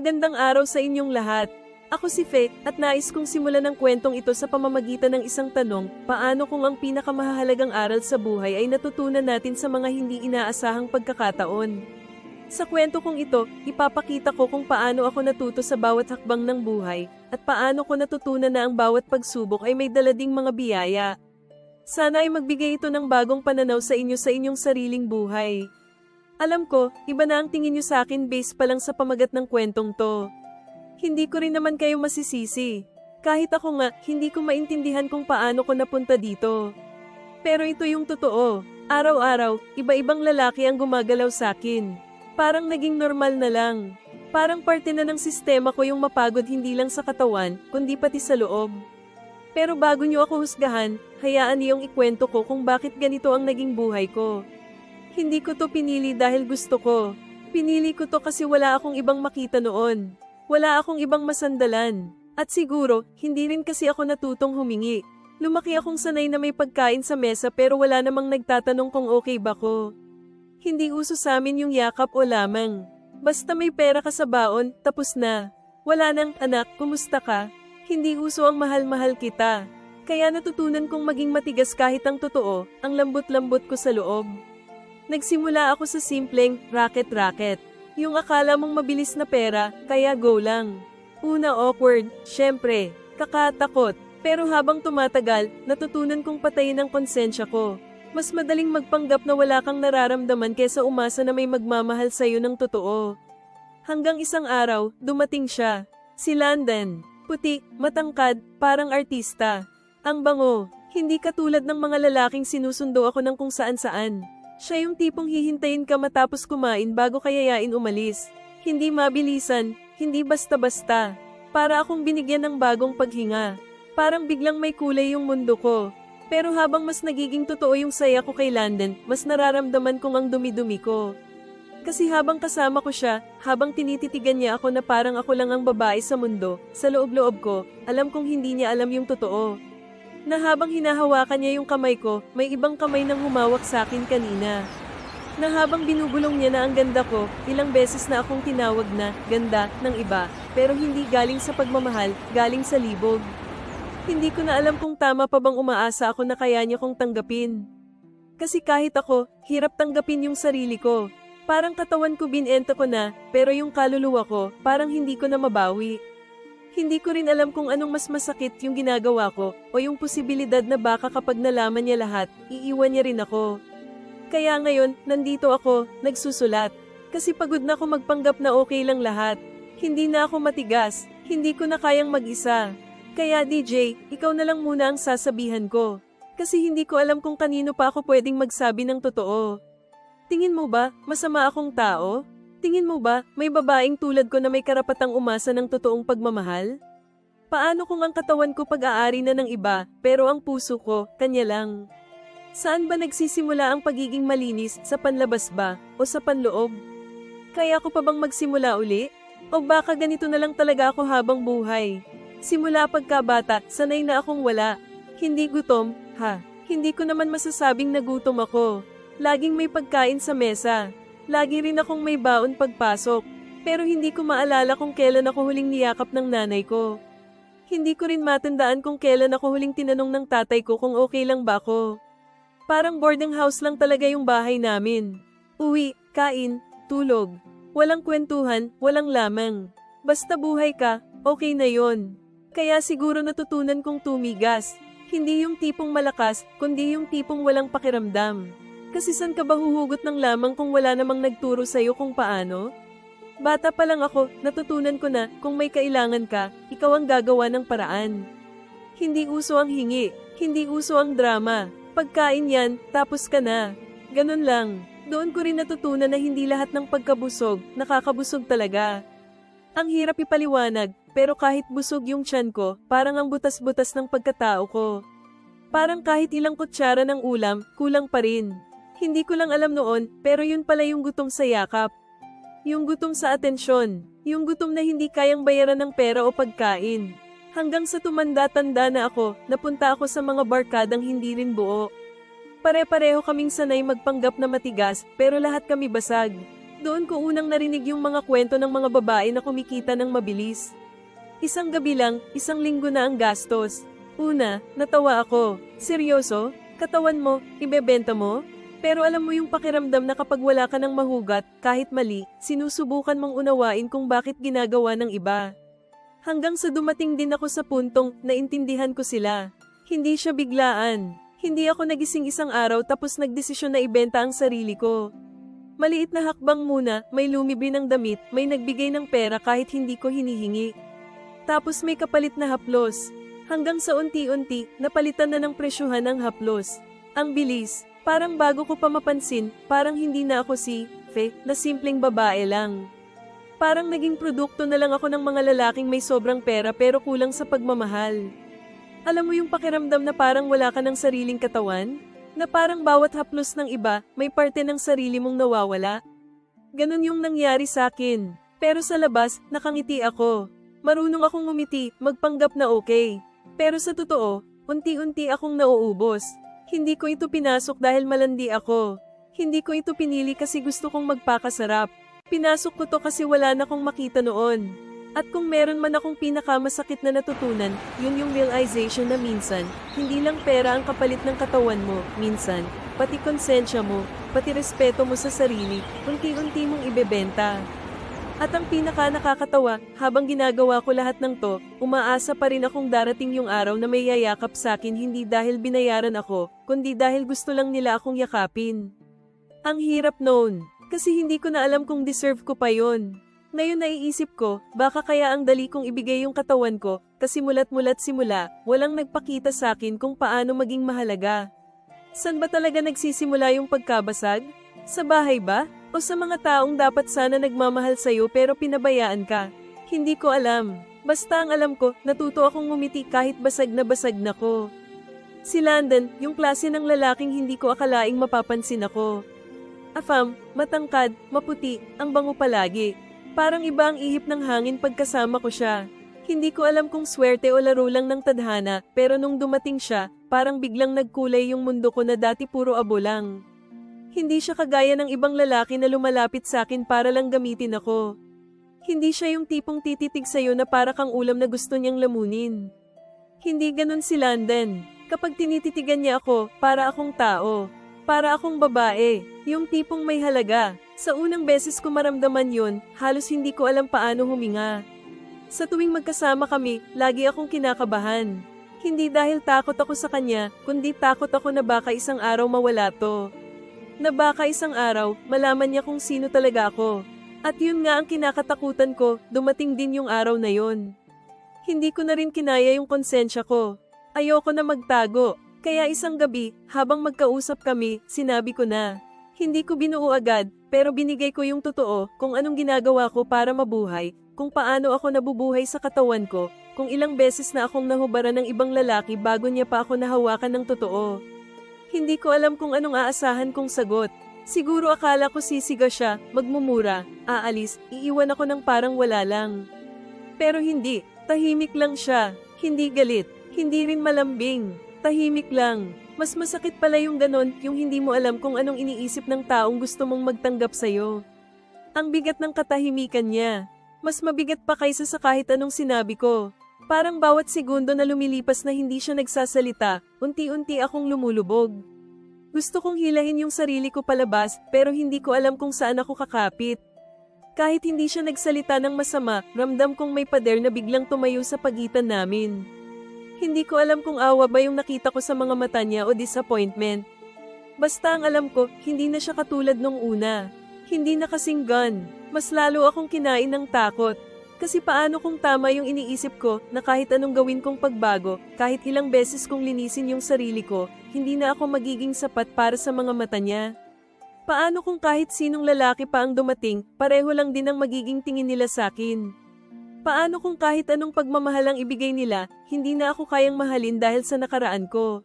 Magandang araw sa inyong lahat. Ako si Fe, at nais kong simulan ang kwentong ito sa pamamagitan ng isang tanong, paano kung ang pinakamahalagang aral sa buhay ay natutunan natin sa mga hindi inaasahang pagkakataon? Sa kwento kong ito, ipapakita ko kung paano ako natuto sa bawat hakbang ng buhay, at paano ko natutunan na ang bawat pagsubok ay may dalading mga biyaya. Sana ay magbigay ito ng bagong pananaw sa inyo sa inyong sariling buhay. Alam ko, iba na ang tingin nyo sa akin base pa lang sa pamagat ng kwentong to. Hindi ko rin naman kayo masisisi. Kahit ako nga, hindi ko maintindihan kung paano ko napunta dito. Pero ito yung totoo. Araw-araw, iba-ibang lalaki ang gumagalaw sa akin. Parang naging normal na lang. Parang parte na ng sistema ko yung mapagod hindi lang sa katawan, kundi pati sa loob. Pero bago nyo ako husgahan, hayaan niyong ikwento ko kung bakit ganito ang naging buhay ko. Hindi ko to pinili dahil gusto ko. Pinili ko to kasi wala akong ibang makita noon. Wala akong ibang masandalan. At siguro, hindi rin kasi ako natutong humingi. Lumaki akong sanay na may pagkain sa mesa pero wala namang nagtatanong kung okay ba ko. Hindi uso sa amin yung yakap o lamang. Basta may pera ka sa baon, tapos na. Wala nang, anak, kumusta ka? Hindi uso ang mahal-mahal kita. Kaya natutunan kong maging matigas kahit ang totoo, ang lambot-lambot ko sa loob. Nagsimula ako sa simpleng racket-racket. Yung akala mong mabilis na pera, kaya go lang. Una awkward, syempre, kakatakot. Pero habang tumatagal, natutunan kong patayin ang konsensya ko. Mas madaling magpanggap na wala kang nararamdaman kesa umasa na may magmamahal sa'yo ng totoo. Hanggang isang araw, dumating siya. Si London. Puti, matangkad, parang artista. Ang bango, hindi katulad ng mga lalaking sinusundo ako ng kung saan-saan. Siya yung tipong hihintayin ka matapos kumain bago kayayain umalis. Hindi mabilisan, hindi basta-basta. Para akong binigyan ng bagong paghinga. Parang biglang may kulay yung mundo ko. Pero habang mas nagiging totoo yung saya ko kay London, mas nararamdaman kong ang dumi-dumi ko. Kasi habang kasama ko siya, habang tinititigan niya ako na parang ako lang ang babae sa mundo, sa loob-loob ko, alam kong hindi niya alam yung totoo na habang hinahawakan niya yung kamay ko, may ibang kamay nang humawak sa akin kanina. Na habang binubulong niya na ang ganda ko, ilang beses na akong tinawag na ganda ng iba, pero hindi galing sa pagmamahal, galing sa libog. Hindi ko na alam kung tama pa bang umaasa ako na kaya niya kong tanggapin. Kasi kahit ako, hirap tanggapin yung sarili ko. Parang katawan ko binenta ko na, pero yung kaluluwa ko, parang hindi ko na mabawi. Hindi ko rin alam kung anong mas masakit yung ginagawa ko o yung posibilidad na baka kapag nalaman niya lahat, iiwan niya rin ako. Kaya ngayon, nandito ako, nagsusulat. Kasi pagod na ako magpanggap na okay lang lahat. Hindi na ako matigas, hindi ko na kayang mag-isa. Kaya DJ, ikaw na lang muna ang sasabihan ko. Kasi hindi ko alam kung kanino pa ako pwedeng magsabi ng totoo. Tingin mo ba, masama akong tao? Tingin mo ba, may babaeng tulad ko na may karapatang umasa ng totoong pagmamahal? Paano kung ang katawan ko pag-aari na ng iba, pero ang puso ko, kanya lang? Saan ba nagsisimula ang pagiging malinis, sa panlabas ba, o sa panloob? Kaya ko pa bang magsimula uli? O baka ganito na lang talaga ako habang buhay? Simula pagkabata, sanay na akong wala. Hindi gutom, ha? Hindi ko naman masasabing nagutom ako. Laging may pagkain sa mesa. Lagi rin akong may baon pagpasok, pero hindi ko maalala kung kailan ako huling niyakap ng nanay ko. Hindi ko rin matandaan kung kailan ako huling tinanong ng tatay ko kung okay lang ba ako. Parang boarding house lang talaga yung bahay namin. Uwi, kain, tulog. Walang kwentuhan, walang lamang. Basta buhay ka, okay na yon. Kaya siguro natutunan kong tumigas. Hindi yung tipong malakas, kundi yung tipong walang pakiramdam. Kasi san ka ba huhugot ng lamang kung wala namang nagturo sa'yo kung paano? Bata pa lang ako, natutunan ko na kung may kailangan ka, ikaw ang gagawa ng paraan. Hindi uso ang hingi, hindi uso ang drama. Pagkain yan, tapos ka na. Ganun lang. Doon ko rin natutunan na hindi lahat ng pagkabusog, nakakabusog talaga. Ang hirap ipaliwanag, pero kahit busog yung tiyan ko, parang ang butas-butas ng pagkatao ko. Parang kahit ilang kutsara ng ulam, kulang pa rin. Hindi ko lang alam noon, pero yun pala yung gutom sa yakap. Yung gutom sa atensyon. Yung gutom na hindi kayang bayaran ng pera o pagkain. Hanggang sa tumanda-tanda na ako, napunta ako sa mga barkadang hindi rin buo. Pare-pareho kaming sanay magpanggap na matigas, pero lahat kami basag. Doon ko unang narinig yung mga kwento ng mga babae na kumikita ng mabilis. Isang gabi lang, isang linggo na ang gastos. Una, natawa ako. Seryoso? Katawan mo, ibebenta mo? Pero alam mo yung pakiramdam na kapag wala ka ng mahugat, kahit mali, sinusubukan mong unawain kung bakit ginagawa ng iba. Hanggang sa dumating din ako sa puntong naintindihan ko sila. Hindi siya biglaan. Hindi ako nagising isang araw tapos nagdesisyon na ibenta ang sarili ko. Maliit na hakbang muna, may lumibi ng damit, may nagbigay ng pera kahit hindi ko hinihingi. Tapos may kapalit na haplos. Hanggang sa unti-unti, napalitan na ng presyuhan ang haplos. Ang bilis, parang bago ko pa mapansin, parang hindi na ako si Fe, na simpleng babae lang. Parang naging produkto na lang ako ng mga lalaking may sobrang pera pero kulang sa pagmamahal. Alam mo yung pakiramdam na parang wala ka ng sariling katawan? Na parang bawat haplos ng iba, may parte ng sarili mong nawawala? Ganon yung nangyari sa akin. Pero sa labas, nakangiti ako. Marunong akong umiti, magpanggap na okay. Pero sa totoo, unti-unti akong nauubos. Hindi ko ito pinasok dahil malandi ako. Hindi ko ito pinili kasi gusto kong magpakasarap. Pinasok ko to kasi wala na akong makita noon. At kung meron man akong pinakamasakit na natutunan, yun yung realization na minsan, hindi lang pera ang kapalit ng katawan mo, minsan, pati konsensya mo, pati respeto mo sa sarili, unti-unti mong ibebenta. At ang pinaka nakakatawa, habang ginagawa ko lahat ng to, umaasa pa rin akong darating yung araw na may yayakap sa akin hindi dahil binayaran ako, kundi dahil gusto lang nila akong yakapin. Ang hirap noon, kasi hindi ko na alam kung deserve ko pa yon. Ngayon naiisip ko, baka kaya ang dali kong ibigay yung katawan ko, kasi mulat-mulat simula, walang nagpakita sa akin kung paano maging mahalaga. San ba talaga nagsisimula yung pagkabasag? Sa bahay ba? O sa mga taong dapat sana nagmamahal sa'yo pero pinabayaan ka? Hindi ko alam. Basta ang alam ko, natuto akong ngumiti kahit basag na basag na ko. Si Landon, yung klase ng lalaking hindi ko akalaing mapapansin ako. Afam, matangkad, maputi, ang bango palagi. Parang iba ang ihip ng hangin pagkasama ko siya. Hindi ko alam kung swerte o laro lang ng tadhana, pero nung dumating siya, parang biglang nagkulay yung mundo ko na dati puro abo lang. Hindi siya kagaya ng ibang lalaki na lumalapit sa akin para lang gamitin ako. Hindi siya yung tipong tititig sa'yo na para kang ulam na gusto niyang lamunin. Hindi ganun si London. Kapag tinititigan niya ako, para akong tao. Para akong babae. Yung tipong may halaga. Sa unang beses ko maramdaman yun, halos hindi ko alam paano huminga. Sa tuwing magkasama kami, lagi akong kinakabahan. Hindi dahil takot ako sa kanya, kundi takot ako na baka isang araw mawala to. Na baka isang araw, malaman niya kung sino talaga ako. At yun nga ang kinakatakutan ko, dumating din yung araw na yon. Hindi ko na rin kinaya yung konsensya ko. Ayoko na magtago, kaya isang gabi, habang magkausap kami, sinabi ko na. Hindi ko binuo agad, pero binigay ko yung totoo kung anong ginagawa ko para mabuhay, kung paano ako nabubuhay sa katawan ko, kung ilang beses na akong nahubaran ng ibang lalaki bago niya pa ako nahawakan ng totoo. Hindi ko alam kung anong aasahan kong sagot. Siguro akala ko sisiga siya, magmumura, aalis, iiwan ako ng parang wala lang. Pero hindi, tahimik lang siya, hindi galit, hindi rin malambing, tahimik lang. Mas masakit pala yung ganon, yung hindi mo alam kung anong iniisip ng taong gusto mong magtanggap sa'yo. Ang bigat ng katahimikan niya. Mas mabigat pa kaysa sa kahit anong sinabi ko. Parang bawat segundo na lumilipas na hindi siya nagsasalita, unti-unti akong lumulubog. Gusto kong hilahin yung sarili ko palabas, pero hindi ko alam kung saan ako kakapit. Kahit hindi siya nagsalita ng masama, ramdam kong may pader na biglang tumayo sa pagitan namin. Hindi ko alam kung awa ba yung nakita ko sa mga mata niya o disappointment. Basta ang alam ko, hindi na siya katulad nung una. Hindi na kasing gun. Mas lalo akong kinain ng takot. Kasi paano kung tama yung iniisip ko na kahit anong gawin kong pagbago, kahit ilang beses kong linisin yung sarili ko, hindi na ako magiging sapat para sa mga mata niya. Paano kung kahit sinong lalaki pa ang dumating, pareho lang din ang magiging tingin nila sa akin? Paano kung kahit anong pagmamahal ang ibigay nila, hindi na ako kayang mahalin dahil sa nakaraan ko?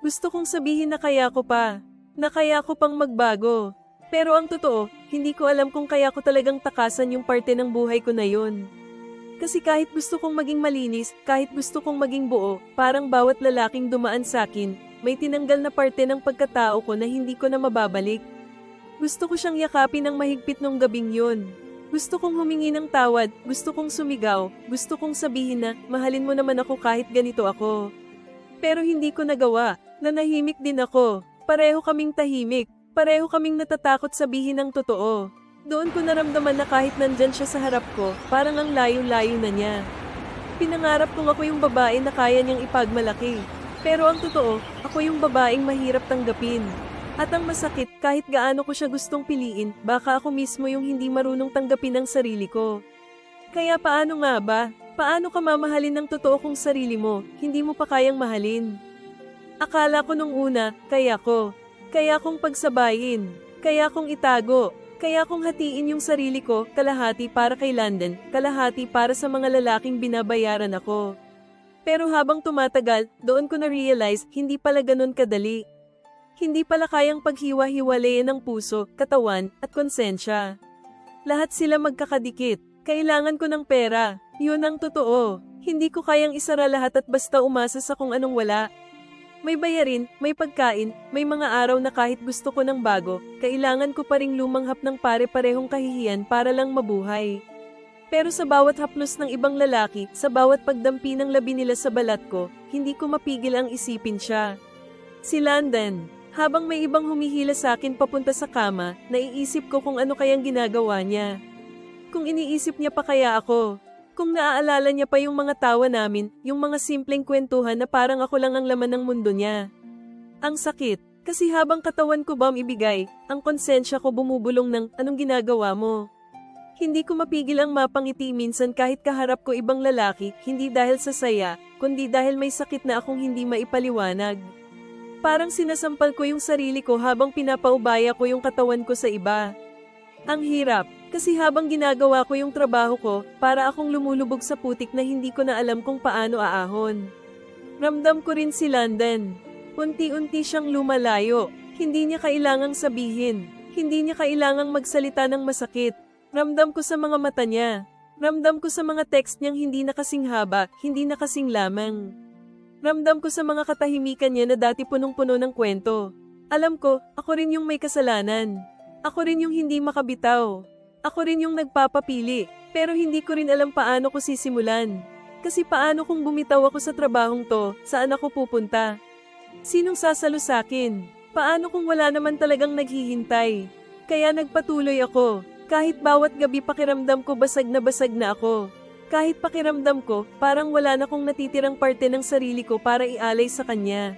Gusto kong sabihin na kaya ko pa, na kaya ko pang magbago. Pero ang totoo, hindi ko alam kung kaya ko talagang takasan yung parte ng buhay ko na yun. Kasi kahit gusto kong maging malinis, kahit gusto kong maging buo, parang bawat lalaking dumaan sa akin, may tinanggal na parte ng pagkatao ko na hindi ko na mababalik. Gusto ko siyang yakapin ng mahigpit nung gabing yun. Gusto kong humingi ng tawad, gusto kong sumigaw, gusto kong sabihin na, mahalin mo naman ako kahit ganito ako. Pero hindi ko nagawa, nanahimik din ako. Pareho kaming tahimik, pareho kaming natatakot sabihin ang totoo. Doon ko naramdaman na kahit nandyan siya sa harap ko, parang ang layo-layo na niya. Pinangarap kong ako yung babae na kaya niyang ipagmalaki. Pero ang totoo, ako yung babaeng mahirap tanggapin. At ang masakit, kahit gaano ko siya gustong piliin, baka ako mismo yung hindi marunong tanggapin ang sarili ko. Kaya paano nga ba? Paano ka mamahalin ng totoo kong sarili mo, hindi mo pa kayang mahalin? Akala ko nung una, kaya ko. Kaya kong pagsabayin. Kaya kong itago. Kaya kong hatiin yung sarili ko, kalahati para kay London, kalahati para sa mga lalaking binabayaran ako. Pero habang tumatagal, doon ko na-realize, hindi pala ganun kadali. Hindi pala kayang paghiwa-hiwalayan ng puso, katawan, at konsensya. Lahat sila magkakadikit. Kailangan ko ng pera. Yun ang totoo. Hindi ko kayang isara lahat at basta umasa sa kung anong wala. May bayarin, may pagkain, may mga araw na kahit gusto ko ng bago, kailangan ko pa ring lumanghap ng pare-parehong kahihiyan para lang mabuhay. Pero sa bawat haplos ng ibang lalaki, sa bawat pagdampi ng labi nila sa balat ko, hindi ko mapigil ang isipin siya. Si London. Habang may ibang humihila sa akin papunta sa kama, naiisip ko kung ano kayang ginagawa niya. Kung iniisip niya pa kaya ako. Kung naaalala niya pa yung mga tawa namin, yung mga simpleng kwentuhan na parang ako lang ang laman ng mundo niya. Ang sakit, kasi habang katawan ko bam ibigay, ang konsensya ko bumubulong ng anong ginagawa mo. Hindi ko mapigil ang mapangiti minsan kahit kaharap ko ibang lalaki, hindi dahil sa saya, kundi dahil may sakit na akong hindi maipaliwanag. Parang sinasampal ko yung sarili ko habang pinapaubaya ko yung katawan ko sa iba. Ang hirap, kasi habang ginagawa ko yung trabaho ko, para akong lumulubog sa putik na hindi ko na alam kung paano aahon. Ramdam ko rin si London. Unti-unti siyang lumalayo. Hindi niya kailangang sabihin. Hindi niya kailangang magsalita ng masakit. Ramdam ko sa mga mata niya. Ramdam ko sa mga text niyang hindi na kasing haba, hindi na kasing lamang. Ramdam ko sa mga katahimikan niya na dati punong-puno ng kwento. Alam ko, ako rin yung may kasalanan. Ako rin yung hindi makabitaw. Ako rin yung nagpapapili, pero hindi ko rin alam paano ko sisimulan. Kasi paano kung bumitaw ako sa trabahong to, saan ako pupunta? Sinong sasalo sa akin? Paano kung wala naman talagang naghihintay? Kaya nagpatuloy ako, kahit bawat gabi pakiramdam ko basag na basag na ako. Kahit pakiramdam ko, parang wala na kong natitirang parte ng sarili ko para ialay sa kanya.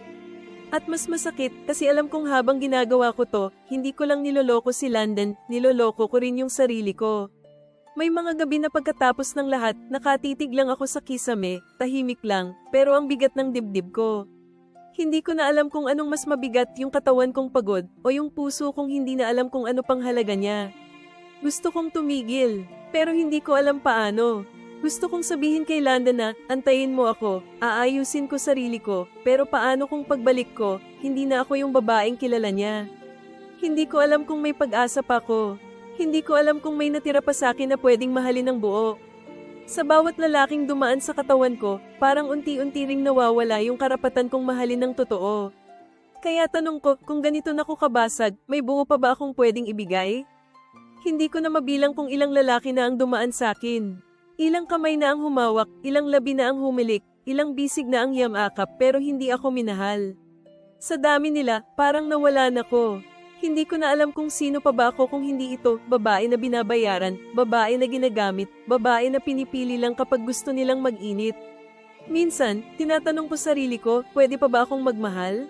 At mas masakit kasi alam kong habang ginagawa ko to, hindi ko lang niloloko si London, niloloko ko rin yung sarili ko. May mga gabi na pagkatapos ng lahat, nakatitig lang ako sa kisame, tahimik lang, pero ang bigat ng dibdib ko. Hindi ko na alam kung anong mas mabigat yung katawan kong pagod o yung puso kong hindi na alam kung ano pang halaga niya. Gusto kong tumigil, pero hindi ko alam paano. Gusto kong sabihin kay Landa na, antayin mo ako, aayusin ko sarili ko, pero paano kung pagbalik ko, hindi na ako yung babaeng kilala niya. Hindi ko alam kung may pag-asa pa ako. Hindi ko alam kung may natira pa sa akin na pwedeng mahalin ng buo. Sa bawat lalaking dumaan sa katawan ko, parang unti-unti ring nawawala yung karapatan kong mahalin ng totoo. Kaya tanong ko, kung ganito na ko kabasag, may buo pa ba akong pwedeng ibigay? Hindi ko na mabilang kung ilang lalaki na ang dumaan sa akin. Ilang kamay na ang humawak, ilang labi na ang humilik, ilang bisig na ang yamakap pero hindi ako minahal. Sa dami nila, parang nawala na ko. Hindi ko na alam kung sino pa ba ako kung hindi ito, babae na binabayaran, babae na ginagamit, babae na pinipili lang kapag gusto nilang mag-init. Minsan, tinatanong ko sarili ko, pwede pa ba akong magmahal?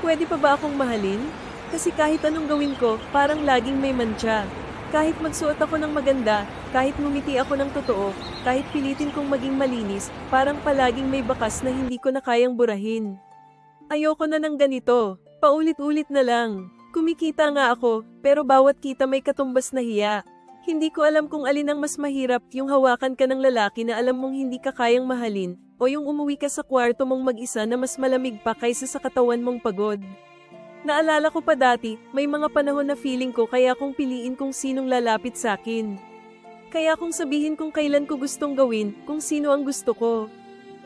Pwede pa ba akong mahalin? Kasi kahit anong gawin ko, parang laging may mantsa. Kahit magsuot ako ng maganda, kahit ngumiti ako ng totoo, kahit pilitin kong maging malinis, parang palaging may bakas na hindi ko na kayang burahin. Ayoko na ng ganito, paulit-ulit na lang. Kumikita nga ako, pero bawat kita may katumbas na hiya. Hindi ko alam kung alin ang mas mahirap yung hawakan ka ng lalaki na alam mong hindi ka kayang mahalin, o yung umuwi ka sa kwarto mong mag-isa na mas malamig pa kaysa sa katawan mong pagod. Naalala ko pa dati, may mga panahon na feeling ko kaya kong piliin kung sinong lalapit sa akin. Kaya kong sabihin kung kailan ko gustong gawin, kung sino ang gusto ko.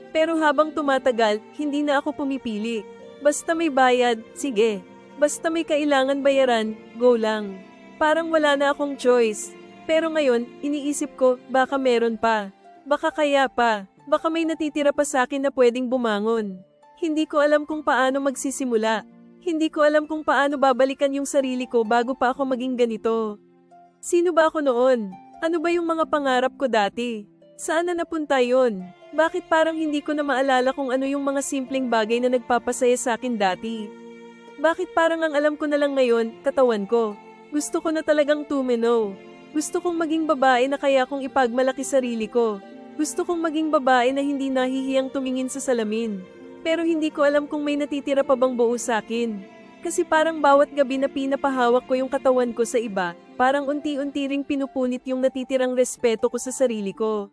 Pero habang tumatagal, hindi na ako pumipili. Basta may bayad, sige. Basta may kailangan bayaran, go lang. Parang wala na akong choice. Pero ngayon, iniisip ko, baka meron pa. Baka kaya pa. Baka may natitira pa sa akin na pwedeng bumangon. Hindi ko alam kung paano magsisimula. Hindi ko alam kung paano babalikan yung sarili ko bago pa ako maging ganito. Sino ba ako noon? Ano ba yung mga pangarap ko dati? Saan na napunta yon? Bakit parang hindi ko na maalala kung ano yung mga simpleng bagay na nagpapasaya sa akin dati? Bakit parang ang alam ko na lang ngayon, katawan ko? Gusto ko na talagang tumino. Gusto kong maging babae na kaya kong ipagmalaki sarili ko. Gusto kong maging babae na hindi nahihiyang tumingin sa salamin. Pero hindi ko alam kung may natitira pa bang buo sa akin. Kasi parang bawat gabi na pinapahawak ko yung katawan ko sa iba, parang unti-unti ring pinupunit yung natitirang respeto ko sa sarili ko.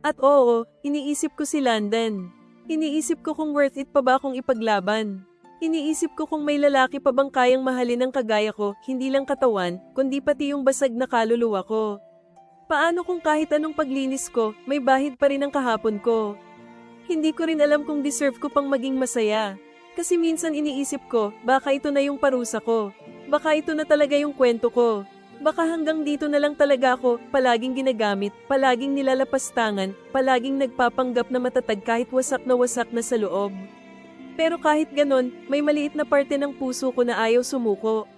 At oo, iniisip ko si London. Iniisip ko kung worth it pa ba akong ipaglaban. Iniisip ko kung may lalaki pa bang kayang mahalin ng kagaya ko, hindi lang katawan, kundi pati yung basag na kaluluwa ko. Paano kung kahit anong paglinis ko, may bahid pa rin ang kahapon ko? Hindi ko rin alam kung deserve ko pang maging masaya. Kasi minsan iniisip ko, baka ito na yung parusa ko. Baka ito na talaga yung kwento ko. Baka hanggang dito na lang talaga ako, palaging ginagamit, palaging nilalapastangan, palaging nagpapanggap na matatag kahit wasak na wasak na sa loob. Pero kahit ganon, may maliit na parte ng puso ko na ayaw sumuko.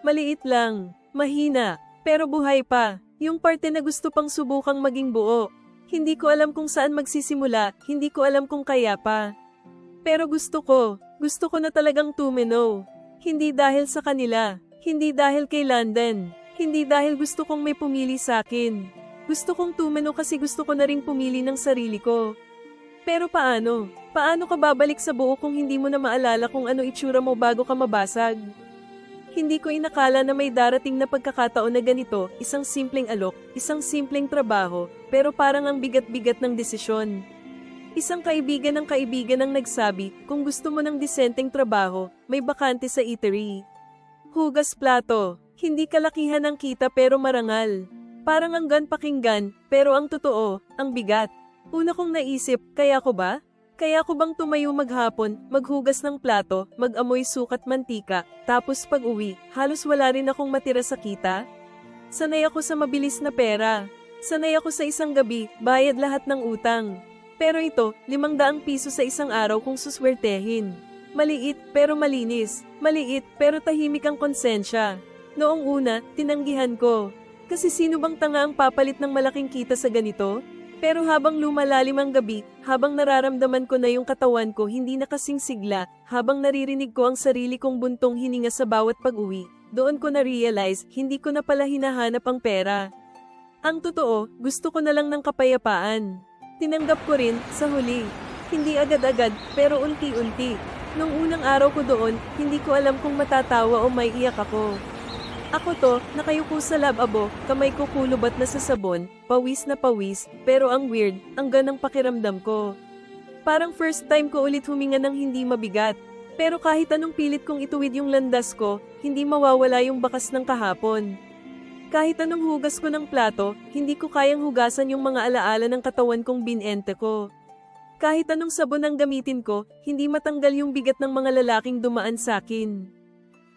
Maliit lang, mahina, pero buhay pa. Yung parte na gusto pang subukang maging buo. Hindi ko alam kung saan magsisimula, hindi ko alam kung kaya pa. Pero gusto ko, gusto ko na talagang tumino. Hindi dahil sa kanila, hindi dahil kay London, hindi dahil gusto kong may pumili sa akin. Gusto kong tumino kasi gusto ko na ring pumili ng sarili ko. Pero paano? Paano ka babalik sa buo kung hindi mo na maalala kung ano itsura mo bago ka mabasag? Hindi ko inakala na may darating na pagkakataon na ganito, isang simpleng alok, isang simpleng trabaho, pero parang ang bigat-bigat ng desisyon. Isang kaibigan ng kaibigan ang nagsabi, kung gusto mo ng disenteng trabaho, may bakante sa eatery. Hugas plato, hindi kalakihan ng kita pero marangal. Parang ang gan pakinggan, pero ang totoo, ang bigat. Una kong naisip, kaya ko ba? Kaya ko bang tumayo maghapon, maghugas ng plato, mag-amoy sukat mantika, tapos pag uwi, halos wala rin akong matira sa kita? Sanay ako sa mabilis na pera. Sanay ako sa isang gabi, bayad lahat ng utang. Pero ito, limang daang piso sa isang araw kung suswertehin. Maliit pero malinis. Maliit pero tahimik ang konsensya. Noong una, tinanggihan ko. Kasi sino bang tanga ang papalit ng malaking kita sa ganito? Pero habang lumalalim ang gabi, habang nararamdaman ko na yung katawan ko hindi nakasing sigla, habang naririnig ko ang sarili kong buntong hininga sa bawat pag-uwi, doon ko na-realize hindi ko na pala hinahanap ang pera. Ang totoo, gusto ko na lang ng kapayapaan. Tinanggap ko rin, sa huli. Hindi agad-agad, pero unti-unti. Nung unang araw ko doon, hindi ko alam kung matatawa o may iyak ako. Ako to, nakayuko sa lababo, kamay ko kulubat na sa sabon, pawis na pawis, pero ang weird, ang ganang pakiramdam ko. Parang first time ko ulit huminga ng hindi mabigat. Pero kahit anong pilit kong ituwid yung landas ko, hindi mawawala yung bakas ng kahapon. Kahit anong hugas ko ng plato, hindi ko kayang hugasan yung mga alaala ng katawan kong binente ko. Kahit anong sabon ang gamitin ko, hindi matanggal yung bigat ng mga lalaking dumaan sa akin.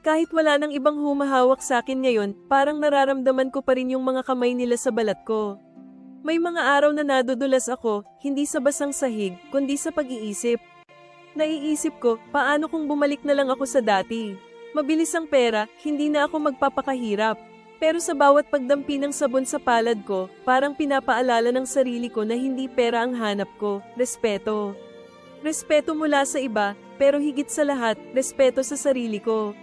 Kahit wala nang ibang humahawak sa akin ngayon, parang nararamdaman ko pa rin yung mga kamay nila sa balat ko. May mga araw na nadudulas ako, hindi sa basang sahig, kundi sa pag-iisip. Naiisip ko, paano kung bumalik na lang ako sa dati? Mabilis ang pera, hindi na ako magpapakahirap. Pero sa bawat pagdampi ng sabon sa palad ko, parang pinapaalala ng sarili ko na hindi pera ang hanap ko, respeto. Respeto mula sa iba, pero higit sa lahat, respeto sa sarili ko.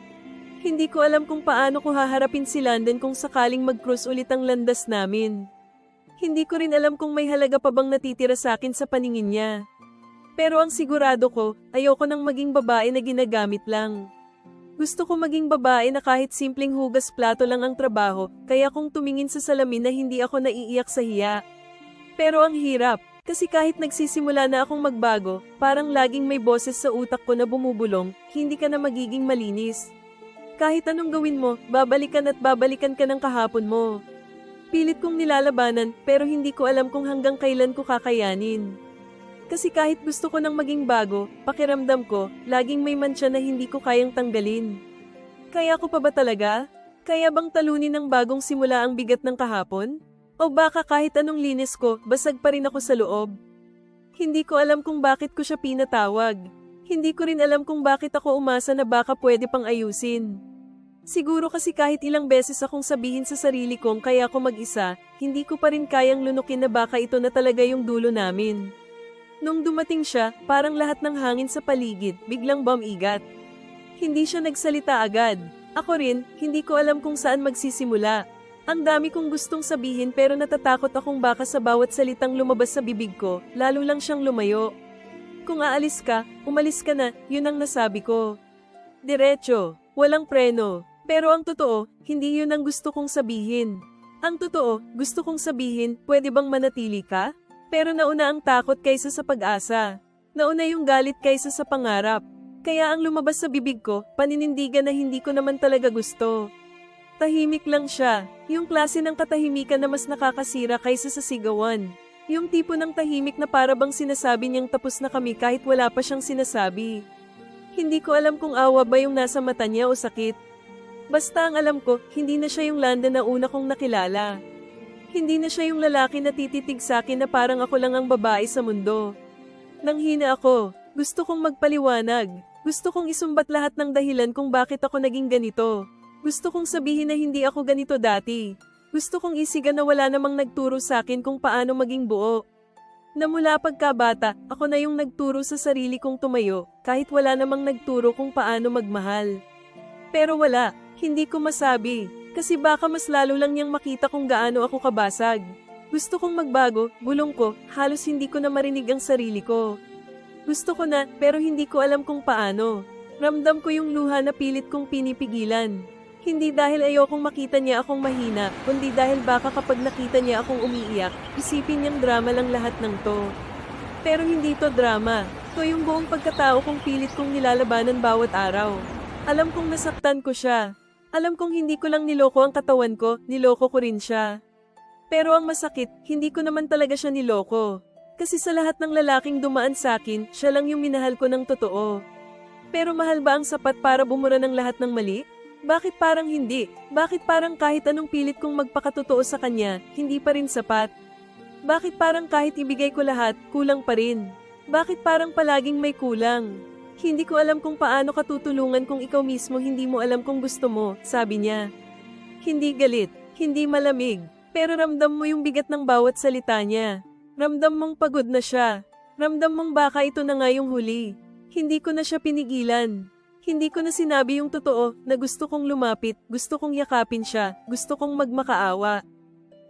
Hindi ko alam kung paano ko haharapin si London kung sakaling mag-cross ulit ang landas namin. Hindi ko rin alam kung may halaga pa bang natitira sa akin sa paningin niya. Pero ang sigurado ko, ayoko nang maging babae na ginagamit lang. Gusto ko maging babae na kahit simpleng hugas plato lang ang trabaho, kaya kung tumingin sa salamin na hindi ako naiiyak sa hiya. Pero ang hirap, kasi kahit nagsisimula na akong magbago, parang laging may boses sa utak ko na bumubulong, hindi ka na magiging malinis. Kahit anong gawin mo, babalikan at babalikan ka ng kahapon mo. Pilit kong nilalabanan pero hindi ko alam kung hanggang kailan ko kakayanin. Kasi kahit gusto ko nang maging bago, pakiramdam ko, laging may mantsa na hindi ko kayang tanggalin. Kaya ko pa ba talaga? Kaya bang talunin ng bagong simula ang bigat ng kahapon? O baka kahit anong linis ko, basag pa rin ako sa loob? Hindi ko alam kung bakit ko siya pinatawag. Hindi ko rin alam kung bakit ako umasa na baka pwede pang ayusin. Siguro kasi kahit ilang beses akong sabihin sa sarili kong kaya ako mag-isa, hindi ko pa rin kayang lunukin na baka ito na talaga yung dulo namin. Nung dumating siya, parang lahat ng hangin sa paligid, biglang bumigat. Hindi siya nagsalita agad. Ako rin, hindi ko alam kung saan magsisimula. Ang dami kong gustong sabihin pero natatakot akong baka sa bawat salitang lumabas sa bibig ko, lalo lang siyang lumayo. Kung aalis ka, umalis ka na, yun ang nasabi ko. Diretso, walang preno. Pero ang totoo, hindi yun ang gusto kong sabihin. Ang totoo, gusto kong sabihin, pwede bang manatili ka? Pero nauna ang takot kaysa sa pag-asa. Nauna yung galit kaysa sa pangarap. Kaya ang lumabas sa bibig ko, paninindigan na hindi ko naman talaga gusto. Tahimik lang siya, yung klase ng katahimikan na mas nakakasira kaysa sa sigawan. Yung tipo ng tahimik na para bang sinasabi niyang tapos na kami kahit wala pa siyang sinasabi. Hindi ko alam kung awa ba yung nasa mata niya o sakit. Basta ang alam ko, hindi na siya yung Landa na una kong nakilala. Hindi na siya yung lalaki na tititig sa akin na parang ako lang ang babae sa mundo. Nanghina ako, gusto kong magpaliwanag, gusto kong isumbat lahat ng dahilan kung bakit ako naging ganito. Gusto kong sabihin na hindi ako ganito dati. Gusto kong isiga na wala namang nagturo sa akin kung paano maging buo. Na mula pagkabata, ako na yung nagturo sa sarili kong tumayo, kahit wala namang nagturo kung paano magmahal. Pero wala, hindi ko masabi, kasi baka mas lalo lang niyang makita kung gaano ako kabasag. Gusto kong magbago, bulong ko, halos hindi ko na marinig ang sarili ko. Gusto ko na, pero hindi ko alam kung paano. Ramdam ko yung luha na pilit kong pinipigilan. Hindi dahil ayokong makita niya akong mahina, kundi dahil baka kapag nakita niya akong umiiyak, isipin niyang drama lang lahat ng to. Pero hindi to drama. To yung buong pagkatao kong pilit kong nilalabanan bawat araw. Alam kong nasaktan ko siya. Alam kong hindi ko lang niloko ang katawan ko, niloko ko rin siya. Pero ang masakit, hindi ko naman talaga siya niloko. Kasi sa lahat ng lalaking dumaan sa akin, siya lang yung minahal ko ng totoo. Pero mahal ba ang sapat para bumura ng lahat ng mali? Bakit parang hindi? Bakit parang kahit anong pilit kong magpakatotoo sa kanya, hindi pa rin sapat? Bakit parang kahit ibigay ko lahat, kulang pa rin? Bakit parang palaging may kulang? Hindi ko alam kung paano ka tutulungan kung ikaw mismo hindi mo alam kung gusto mo, sabi niya. Hindi galit, hindi malamig, pero ramdam mo yung bigat ng bawat salita niya. Ramdam mong pagod na siya. Ramdam mong baka ito na nga yung huli. Hindi ko na siya pinigilan. Hindi ko na sinabi yung totoo na gusto kong lumapit, gusto kong yakapin siya, gusto kong magmakaawa.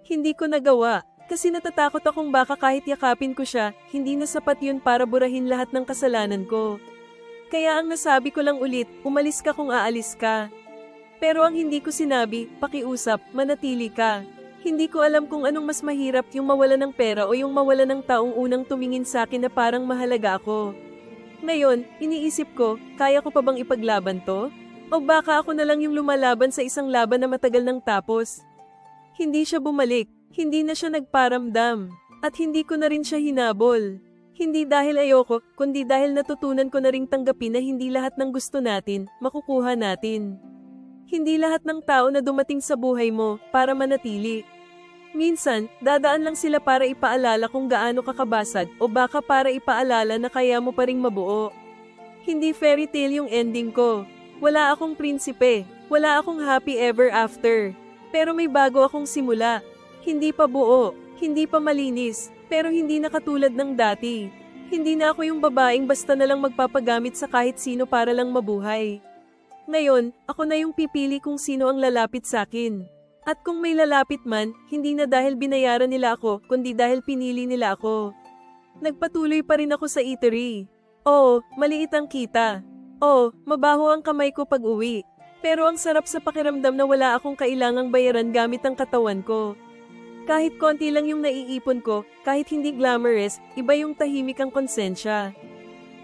Hindi ko nagawa, kasi natatakot akong baka kahit yakapin ko siya, hindi na sapat yun para burahin lahat ng kasalanan ko. Kaya ang nasabi ko lang ulit, umalis ka kung aalis ka. Pero ang hindi ko sinabi, pakiusap, manatili ka. Hindi ko alam kung anong mas mahirap yung mawala ng pera o yung mawala ng taong unang tumingin sa akin na parang mahalaga ako. Ngayon, iniisip ko, kaya ko pa bang ipaglaban to? O baka ako na lang yung lumalaban sa isang laban na matagal nang tapos? Hindi siya bumalik, hindi na siya nagparamdam, at hindi ko na rin siya hinabol. Hindi dahil ayoko, kundi dahil natutunan ko na ring tanggapin na hindi lahat ng gusto natin, makukuha natin. Hindi lahat ng tao na dumating sa buhay mo, para manatili. Minsan, dadaan lang sila para ipaalala kung gaano kakabasag o baka para ipaalala na kaya mo pa ring mabuo. Hindi fairy tale yung ending ko. Wala akong prinsipe. Wala akong happy ever after. Pero may bago akong simula. Hindi pa buo. Hindi pa malinis. Pero hindi na katulad ng dati. Hindi na ako yung babaeng basta na lang magpapagamit sa kahit sino para lang mabuhay. Ngayon, ako na yung pipili kung sino ang lalapit sa akin. At kung may lalapit man, hindi na dahil binayaran nila ako, kundi dahil pinili nila ako. Nagpatuloy pa rin ako sa eatery. Oo, maliit ang kita. Oo, mabaho ang kamay ko pag uwi. Pero ang sarap sa pakiramdam na wala akong kailangang bayaran gamit ang katawan ko. Kahit konti lang yung naiipon ko, kahit hindi glamorous, iba yung tahimik ang konsensya.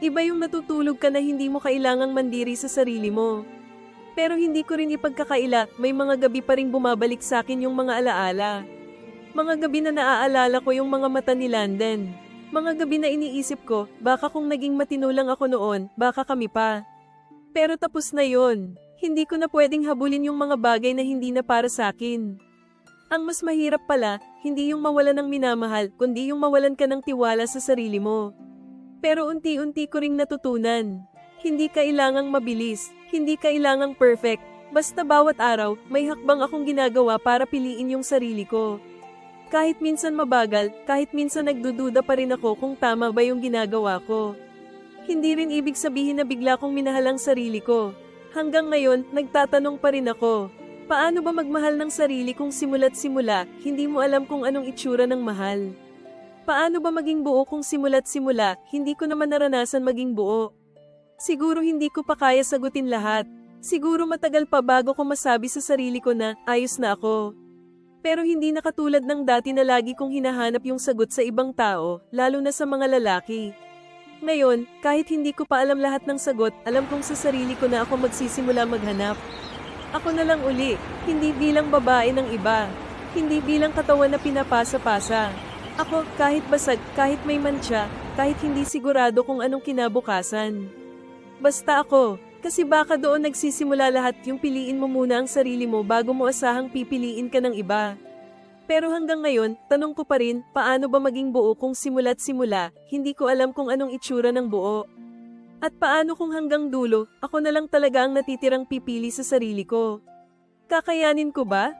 Iba yung natutulog ka na hindi mo kailangang mandiri sa sarili mo. Pero hindi ko rin ipagkakaila, may mga gabi pa rin bumabalik sa akin yung mga alaala. Mga gabi na naaalala ko yung mga mata ni Landen. Mga gabi na iniisip ko, baka kung naging matino lang ako noon, baka kami pa. Pero tapos na yon. Hindi ko na pwedeng habulin yung mga bagay na hindi na para sa akin. Ang mas mahirap pala, hindi yung mawalan ng minamahal, kundi yung mawalan ka ng tiwala sa sarili mo. Pero unti-unti ko ring natutunan. Hindi kailangang mabilis, hindi kailangang perfect, basta bawat araw, may hakbang akong ginagawa para piliin yung sarili ko. Kahit minsan mabagal, kahit minsan nagdududa pa rin ako kung tama ba yung ginagawa ko. Hindi rin ibig sabihin na bigla kong minahal ang sarili ko. Hanggang ngayon, nagtatanong pa rin ako. Paano ba magmahal ng sarili kung simula't simula, hindi mo alam kung anong itsura ng mahal? Paano ba maging buo kung simula't simula, hindi ko naman naranasan maging buo? Siguro hindi ko pa kaya sagutin lahat. Siguro matagal pa bago ko masabi sa sarili ko na, ayos na ako. Pero hindi na katulad ng dati na lagi kong hinahanap yung sagot sa ibang tao, lalo na sa mga lalaki. Ngayon, kahit hindi ko pa alam lahat ng sagot, alam kong sa sarili ko na ako magsisimula maghanap. Ako na lang uli, hindi bilang babae ng iba. Hindi bilang katawan na pinapasa-pasa. Ako, kahit basag, kahit may mantsa, kahit hindi sigurado kung anong kinabukasan. Basta ako, kasi baka doon nagsisimula lahat yung piliin mo muna ang sarili mo bago mo asahang pipiliin ka ng iba. Pero hanggang ngayon, tanong ko pa rin, paano ba maging buo kung simula't simula, hindi ko alam kung anong itsura ng buo. At paano kung hanggang dulo, ako na lang talaga ang natitirang pipili sa sarili ko. Kakayanin ko ba?